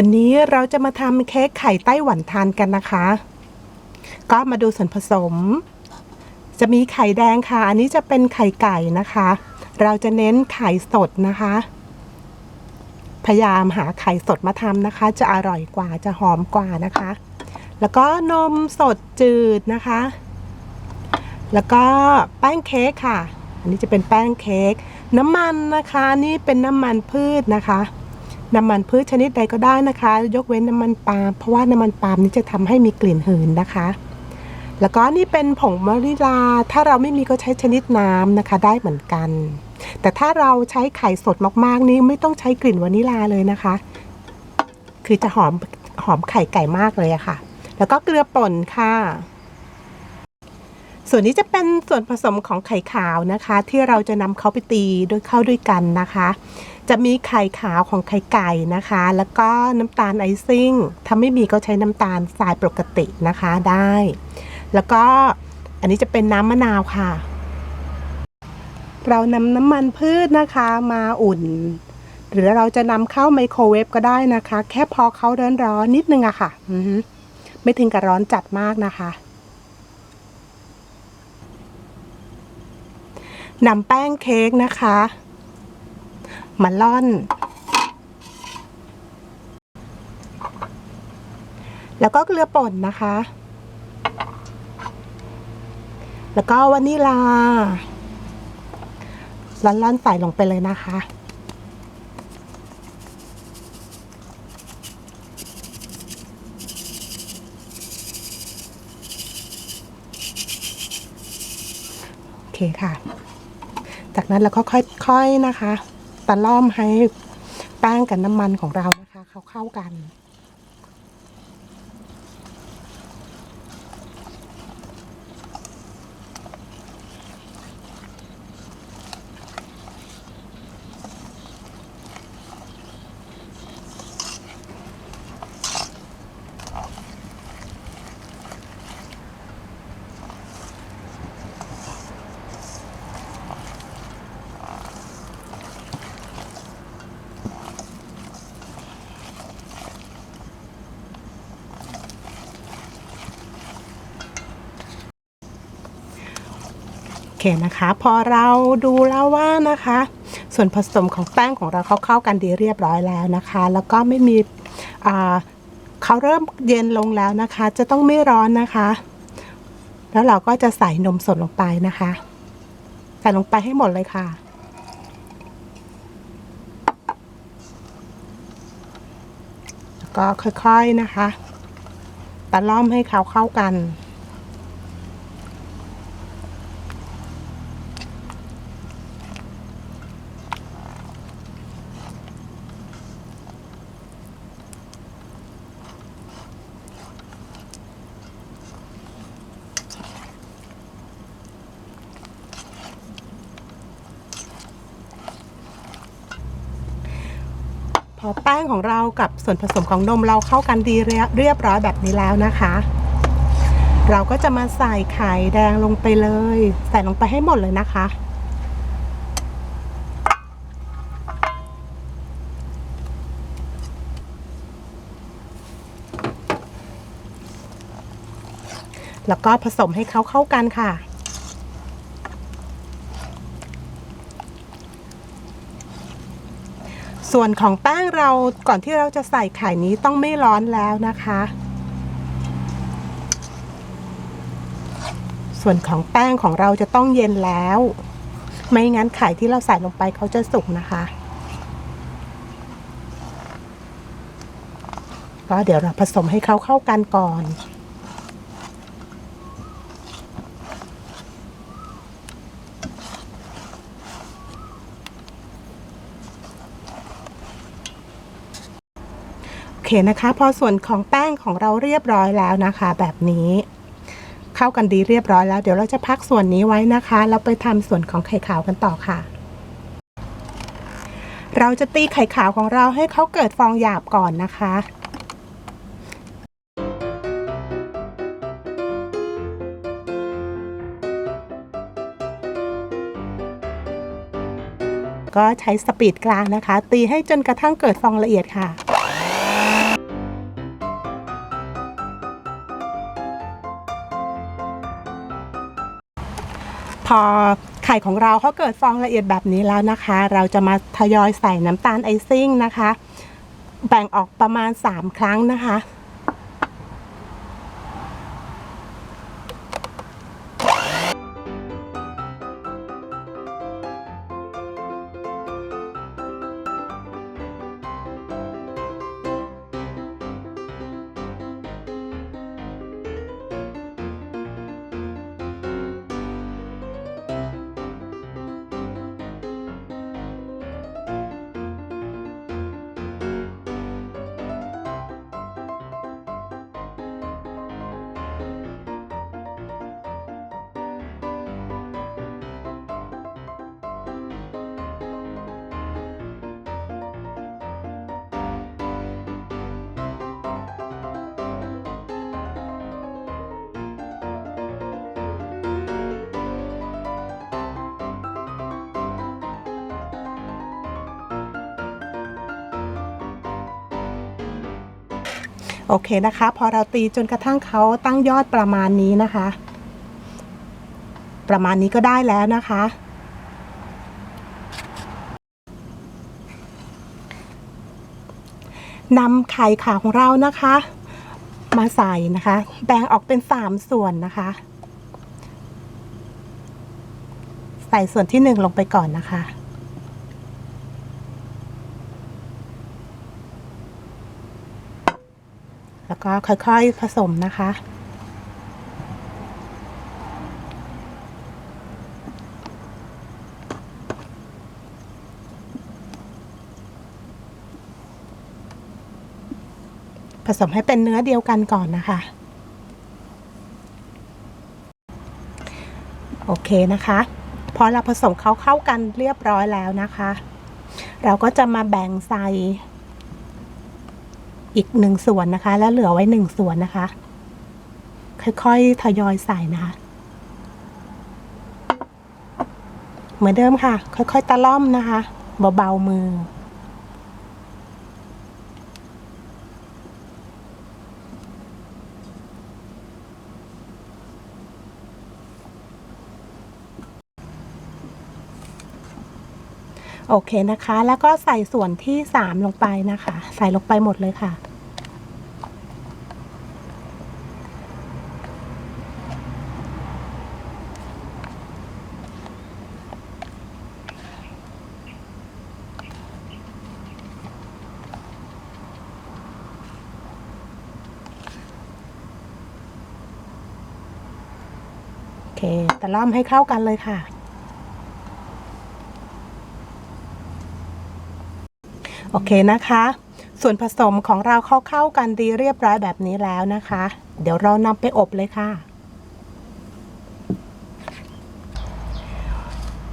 วันนี้เราจะมาทำเค้กไข่ไต้หวันทานกันนะคะ ก็มาดูส่วนผสม จะมีไข่แดงค่ะ อันนี้จะเป็นไข่ไก่นะคะ เราจะเน้นไข่สดนะคะ พยายามหาไข่สดมาทำนะคะ จะอร่อยกว่าจะหอมกว่านะคะ แล้วก็นมสดจืดนะคะ แล้วก็แป้งเค้กค่ะ อันนี้จะเป็นแป้งเค้กน้ำมันนะคะ นี่เป็นน้ำมันพืชนะคะ น้ำมันพืชชนิดใดก็ได้นะคะ ยกเว้นน้ำมันปาล์มเพราะว่าน้ำมันปาล์มนี่จะทำให้มีกลิ่นหืนนะคะ แล้วก็นี่เป็นผงมะลิลา ถ้าเราไม่มีก็ใช้ชนิดน้ำนะคะได้เหมือนกัน แต่ถ้าเราใช้ไข่สดมากๆนี่ไม่ต้องใช้กลิ่นวานิลาเลยนะคะ คือจะหอมหอมไข่ไก่มากเลยอะค่ะ แล้วก็เกลือป่นค่ะ ส่วนนี้จะเป็นส่วนผสมของไข่ขาวนะคะ ที่เราจะนำเขาไปตีด้วยเข้าด้วยกันนะคะ จะมีไข่ขาวของไข่ไก่นะคะ แล้วก็น้ำตาลไอซิ่งถ้าไม่มีก็ใช้น้ำตาลทรายปกตินะคะได้ แล้วก็อันนี้จะเป็นน้ำมะนาวค่ะ เรานำน้ำมันพืชนะคะมาอุ่น หรือเราจะนำเข้าไมโครเวฟก็ได้นะคะ แค่พอเขาร้อนๆนิดนึงอะค่ะไม่ถึงกับร้อนจัดมากนะคะ นำแป้งเค้กนะคะ มาล่อน แล้วก็เกลือป่นนะคะ แล้วก็วานิลาล่อนๆใส่ลงไปเลยนะคะโอเคค่ะ จากนั้นเราก็ค่อยๆนะคะตะล่อมให้แป้งกับน้ำมันของเรานะคะ เขาเข้ากัน นะคะ พอเราดูแล้วว่านะคะ ส่วนผสมของแป้งของเราเขาเข้ากันดีเรียบร้อยแล้วนะคะ แล้วก็ไม่มีเขาเริ่มเย็นลงแล้วนะคะ จะต้องไม่ร้อนนะคะ แล้วเราก็จะใส่นมสดลงไปนะคะ ใส่ลงไปให้หมดเลยค่ะแล้วก็ค่อยๆนะคะ ตะล่อมให้เขาเข้ากัน อแป้งของเรากับส่วนผสมของนมเราเข้ากันดีเรียเรียบร้อยแบบนี้แล้วนะคะ เราก็จะมาใส่ไข่แดงลงไปเลย ใส่ลงไปให้หมดเลยนะคะ แล้วก็ผสมให้เขาเข้ากันค่ะ ส่วนของแป้งเราก่อนที่เราจะใส่ไข่นี้ต้องไม่ร้อนแล้วนะคะ ส่วนของแป้งของเราจะต้องเย็นแล้ว ไม่งั้นไข่ที่เราใส่ลงไปเขาจะสุกนะคะก็เดี๋ยวเราผสมให้เขาเข้ากันก่อน เคนะคะ พอส่วนของแป้งของเราเรียบร้อยแล้วนะคะ แบบนี้เข้ากันดีเรียบร้อยแล้ว เดี๋ยวเราจะพักส่วนนี้ไว้นะคะแล้วไปทำส่วนของไข่ขาวกันต่อค่ะ เราจะตีไข่ขาวของเราให้เขาเกิดฟองหยาบก่อนนะคะก็ใช้สปีดกลางนะคะ ตีให้จนกระทั่งเกิดฟองละเอียดค่ะ พอไข่ของเราเขาเกิดฟองละเอียดแบบนี้แล้วนะคะ เราจะมาทยอยใส่น้ำตาลไอซิ่งนะคะ แบ่งออกประมาณ 3 ครั้งนะคะ โอเคนะคะ พอเราตีจนกระทั่งเขาตั้งยอดประมาณนี้นะคะ ประมาณนี้ก็ได้แล้วนะคะ นำไข่ขาวของเรานะคะ มาใส่นะคะ แบ่งออกเป็นสามส่วนนะคะ ใส่ส่วนที่หนึ่งลงไปก่อนนะคะ แล้ว ก็ค่อยๆผสมนะคะ ผสมให้เป็นเนื้อเดียวกันก่อนนะคะ โอเคนะคะ พอเราผสมเขาเข้ากันเรียบร้อยแล้วนะคะ เราก็จะมาแบ่งใส่ อีกหนึ่งส่วนนะคะ แล้วเหลือไว้หนึ่งส่วนนะคะ ค่อยๆทยอยใส่นะคะ เหมือนเดิมค่ะ ค่อยๆตะล่อมนะคะเบาๆมือโอเคนะคะ แล้วก็ใส่ส่วนที่สามลงไปนะคะ ใส่ลงไปหมดเลยค่ะ คแต่ล่อมให้เข้ากันเลยค่ะ โอเคนะคะ ส่วนผสมของเราเข้าเข้ากันดีเรียบร้อยแบบนี้แล้วนะคะ เดี๋ยวเรานำไปอบเลยค่ะ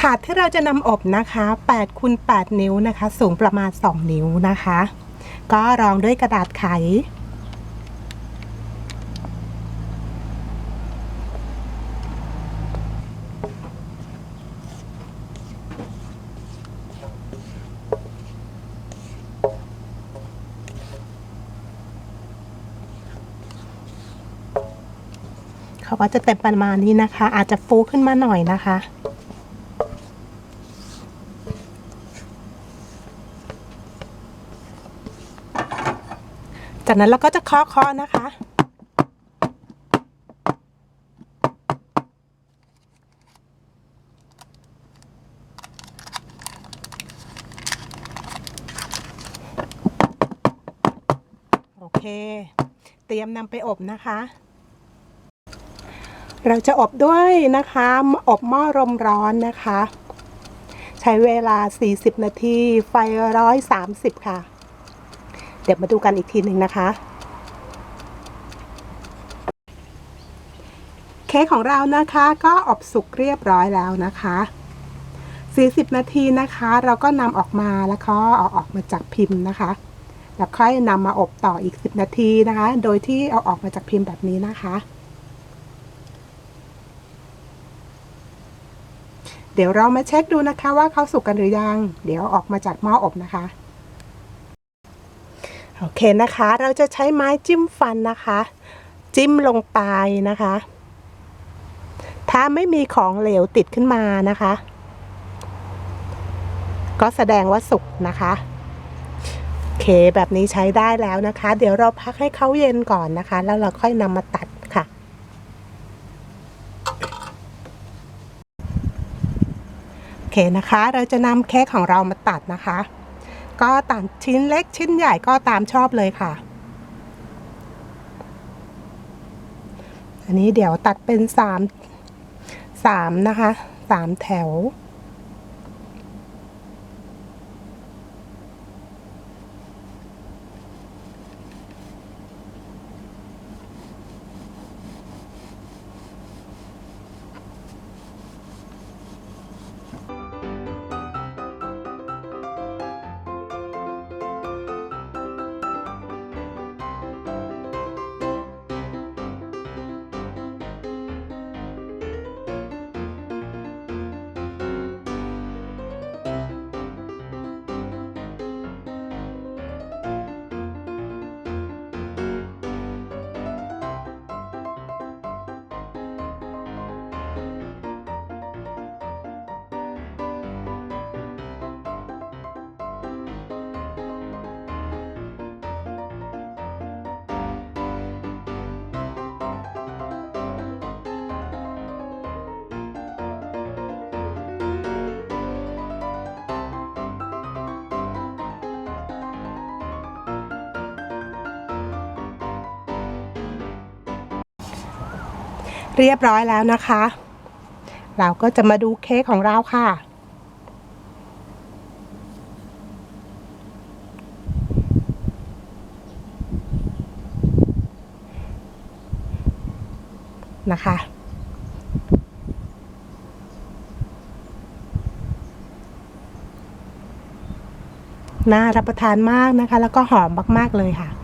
ถาดที่เราจะนำอบนะคะ8คูณ8นิ้วนะคะ สูงประมาณ 2 นิ้วนะคะ ก็รองด้วยกระดาษไข เขาก็จะเต็มประมาณนี้นะคะ อาจจะฟูขึ้นมาหน่อยนะคะ จากนั้นเราก็จะเคาะเคาะนะคะโอเค เตรียมนำไปอบนะคะ เราจะอบด้วยนะคะอบหม้อลมร้อนนะคะ ใช้เวลา 40 นาที ไฟ130ค่ะ เดี๋ยวมาดูกันอีกทีหนึ่งนะคะ เค้กของเรานะคะก็อบสุกเรียบร้อยแล้วนะคะ 40 นาทีนะคะ เราก็นำออกมาแล้วก็เอาออกมาจากพิมพ์นะคะ แล้วค่อยนำมาอบต่ออีก 10 นาทีนะคะ โดยที่เอาออกมาจากพิมพ์แบบนี้นะคะ ดี๋ยวเรามาเช็คดูนะคะว่าเขาสุกกันหรือยัง เดี๋ยวออกมาจากหม้ออบนะคะ โอเคนะคะ เราจะใช้ไม้จิ้มฟันนะคะ จิ้มลงไปนะคะ ถ้าไม่มีของเหลวติดขึ้นมานะคะ ก็แสดงว่าสุกนะคะโอเคแบบนี้ใช้ได้แล้วนะคะ เดี๋ยวเราพักให้เขาเย็นก่อนนะคะ แล้วเราค่อยนำมาตัดค่ะ โอ เคนะคะ เราจะนำเค้กของเรามาตัดนะคะ ก็ตัดชิ้นเล็กชิ้นใหญ่ก็ตามชอบเลยค่ะ อันนี้เดี๋ยวตัดเป็นสามสามนะคะสามแถว เรียบร้อยแล้วนะคะ เราก็จะมาดูเค้กของเราค่ะ นะคะน่ารับประทานมากนะคะ แล้วก็หอมมาก ๆ เลยค่ะ